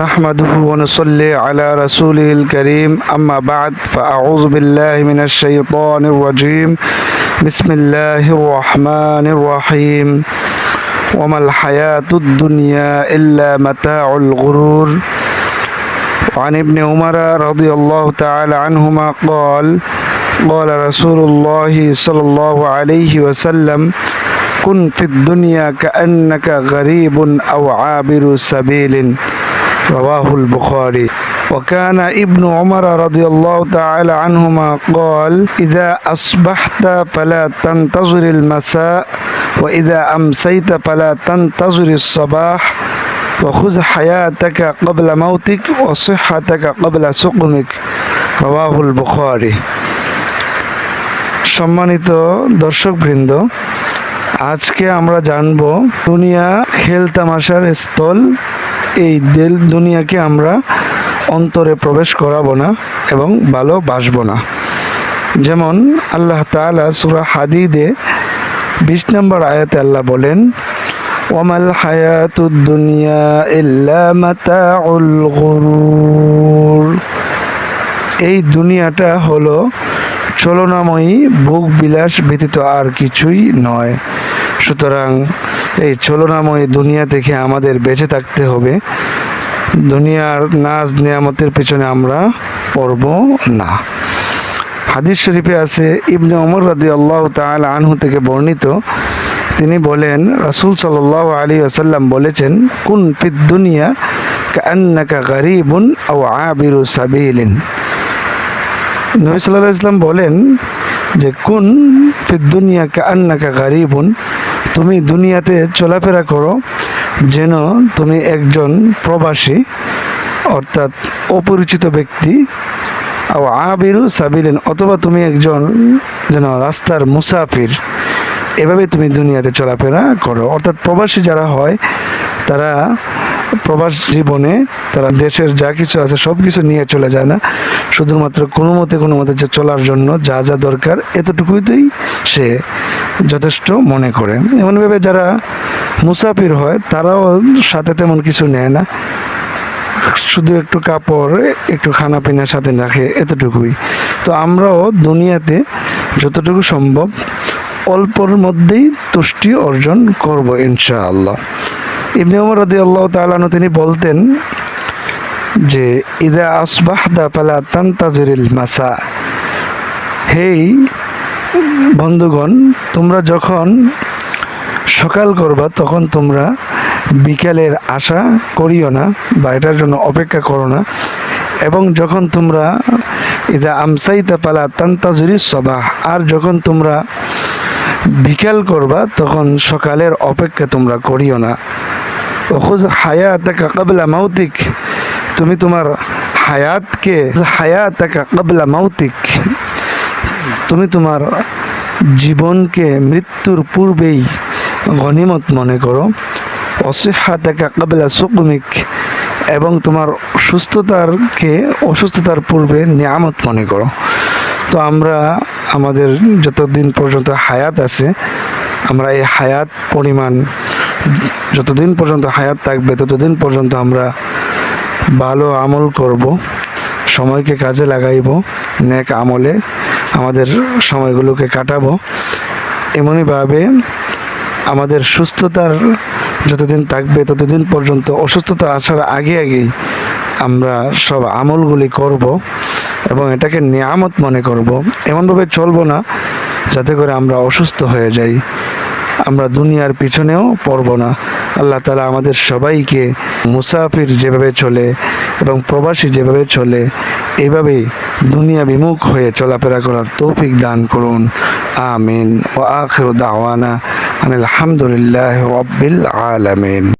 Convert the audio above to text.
نحمده ونصلي على رسوله الكريم. أما بعد فأعوذ بالله من الشيطان الرجيم. بسم الله الرحمن الرحيم. وما الحياة الدنيا إلا متاع الغرور. وعن ابن عمر رضي الله تعالى عنهما قال قال رسول الله صلى الله عليه وسلم كن في الدنيا كأنك غريب أو عابر سبيل. رواه البخاري وكان ابن عمر رضي الله تعالى عنهما قال إذا أصبحت فلا تنتظر المساء وإذا أمسيت فلا تنتظر الصباح وخذ حياتك قبل موتك وصحتك قبل سقمك رواه البخاري সম্মানিত দর্শকবৃন্দ আজকে আমরা জানব দুনিয়া খেল তামাশার স্থল। এই দেল দুনিয়াকে আমরা অন্তরে প্রবেশ করাবো না এবং ভালোবাসবো না। যেমন আল্লাহ তাআলা সুরা হাদিদে বিশ নম্বর আয়াতে আল্লাহ বলেন ওমাল হায়াতুদ দুনিয়া ইল্লা মাতাউল গুরুর। এই দুনিয়াটা হলো চলনাময়ী ভোগ বিলাস ব্যতীত আর কিছুই নয়। সুতরাং এই চলনাময়ী দুনিয়া থেকে আমাদের বেঁচে থাকতে হবে। দুনিয়ার নাজ নিয়ামতের পেছনে আমরা পড়ব না। হাদিস শরীফে আছে, ইবনে ওমর রাদি আল্লাহ তাল আনহু থেকে বর্ণিত। তিনি বলেন, রাসূল সাল্লাহ আলী আসাল্লাম বলেছেন, কুন ফিদ দুনিয়া কান্নাকা গরিবুন আও আবিরু সাবিলিন। নবী সাল্লাহ ইসলাম বলেন যে, কোন ফিদ দুনিয়া কান্নাকা গরিবুন তুমি দুনিয়াতে চলাফেরা করো যেন তুমি একজন প্রবাসী, অর্থাৎ অপরিচিত ব্যক্তি ও আবিরু সাবিলেন, অথবা তুমি একজন যেন রাস্তার মুসাফির। এভাবে তুমি দুনিয়াতে চলাফেরা করো। অর্থাৎ প্রবাসী যারা হয়, তারা প্রবাস জীবনে তারা দেশের যা কিছু আছে সব কিছু নিয়ে চলে যায় না। শুধুমাত্র কোনো মতে কোনো মতে যে চলার জন্য যা যা দরকার এতটুকুইতেই সে যথেষ্ট মনে করে। এমনভাবে যারা মুসাফির হয়, তারাও সাথে তেমন কিছু নেয় না। শুধু একটু কাপড়, একটু খানা পিনার সাথে রাখে, এতটুকুই। তো আমরাও দুনিয়াতে যতটুকু সম্ভব অল্পর মধ্যেই তুষ্টি অর্জন করব ইনশাআল্লাহ। ইবনে ওমর রাদি আল্লাহ তালানো তিনি বলতেন যে, ইদা আসবাহদা পালা তান্তাজরিল মাসা। হেই বন্ধুগণ, তোমরা যখন সকাল করবা, তখন তোমরা বিকেলের আশা করিও না বা এটার জন্য অপেক্ষা করো না। এবং যখন তোমরা, ইদা আমসাইতা পালা তান্তাজুরি সবাহ। আর যখন তোমরা বিকাল করবা, তখন সকালের অপেক্ষা তোমরা করিও না। ওখুজ হায়াতাকা কাবলা মাউতিক। তুমি তোমার হায়াতকে হায়াতাকা কাবলা মাউতিক। তুমি তোমার জীবনকে মৃত্যুর পূর্বেই গনিমত মনে করো। অসিহাতাকা কাবলা সুকুমিক এবং তোমার সুস্থতারকে অসুস্থতার পূর্বে নিয়ামত মনে করো। তো আমরা আমাদের যতদিন পর্যন্ত হায়াত আছে, আমরা এই হায়াত পরিমাণ যতদিন পর্যন্ত হায়াত থাকবে, ততদিন পর্যন্ত আমরা ভালো আমল করব, সময়কে কাজে লাগাইব, নেক আমলে আমাদের সময়গুলোকে কাটাবো। এমনইভাবে আমাদের সুস্থতার যতদিন থাকবে, ততদিন পর্যন্ত অসুস্থতা আসার আগে আগেই আমরা সব আমলগুলি করব এবং এটাকে নিয়ামত মনে করব। এমনভাবে চলবো না, যাতে করে আমরা অসুস্থ হয়ে যাই। আমরা দুনিয়ার পিছনেও পড়ব না। আল্লাহ তালা আমাদের সবাইকে মুসাফির যেভাবে চলে এবং প্রবাসী যেভাবে চলে, এভাবেই দুনিয়া বিমুখ হয়ে চলাফেরা করার তৌফিক দান করুন। আমিন। ও আখির দাওয়ানা আলহামদুলিল্লাহ রব্বিল আলামিন।